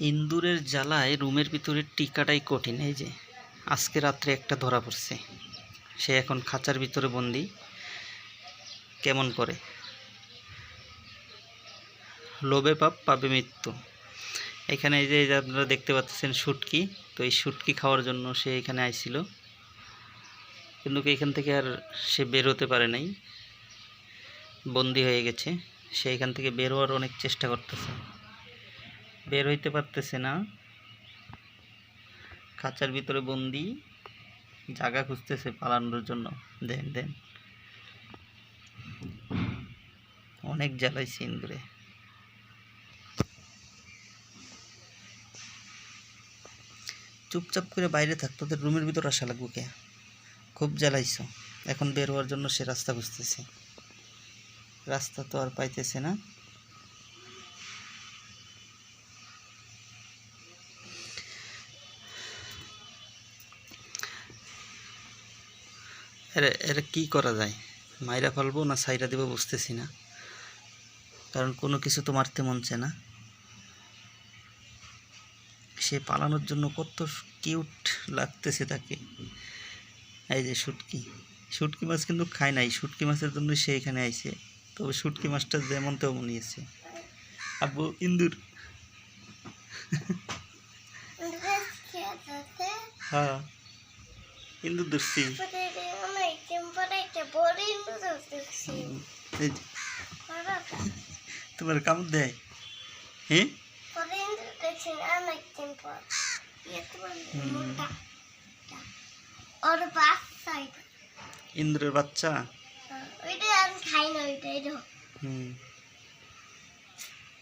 ইন্দুরের জ্বালায় রুমের ভিতরে টিকাটাই কঠিন, এই যে। আজকে রাত্রে একটা ধরা পড়ছে। সে এখন খাঁচার ভিতরে বন্দি। কেমন করে? লোভে পাপ পাবে মৃত্যু। এখানে এই যে আপনারা দেখতে পাচ্ছেন শুটকি। তো এই শুটকি খাওয়ার জন্য সে এখানে আইছিল। কিন্তু এখান থেকে আর সে বের হতে পারে নাই। বন্দি হয়ে গেছে। সে এখান থেকে বের হওয়ার অনেক চেষ্টা করতেছে। বের হইতে পারতেছে না। খাঁচার ভিতরে বন্দি, জায়গা খুঁজতেছে পালানোর জন্য। দেন দেন। অনেক জ্বালাইছে ইন্দুরে। চুপচাপ করে বাইরে থাক, তোদের রুমের ভিতর আসা লাগবো কে? খুব জ্বালাইছ। এখন বের হওয়ার জন্য সে রাস্তা খুঁজতেছে। রাস্তা তো আর পাইতেছে না। এরা এরা কী করা যায়? মাইরা ফেলব না সাইরা দেবো বুঝতেছি না। কারণ কোনো কিছু তো মারতে মন চায় না। সে পালানোর জন্য কত কিউট লাগতেছে তাকে। এই যে শুটকি। শুটকি মাছ কিন্তু খায় নাই। শুটকি মাছের জন্য সে এখানে আইছে। তবে শুটকি মাছটা যেমন তেমন নিয়েছে আব্বু ইন্দুর। হ্যাঁ। ইন্দুর যে, তোমার কামড় দেয়? হ্যাঁ? ইন্দ্রের বাচ্চা ইন্দুরের বাচ্চা? এটা হুম।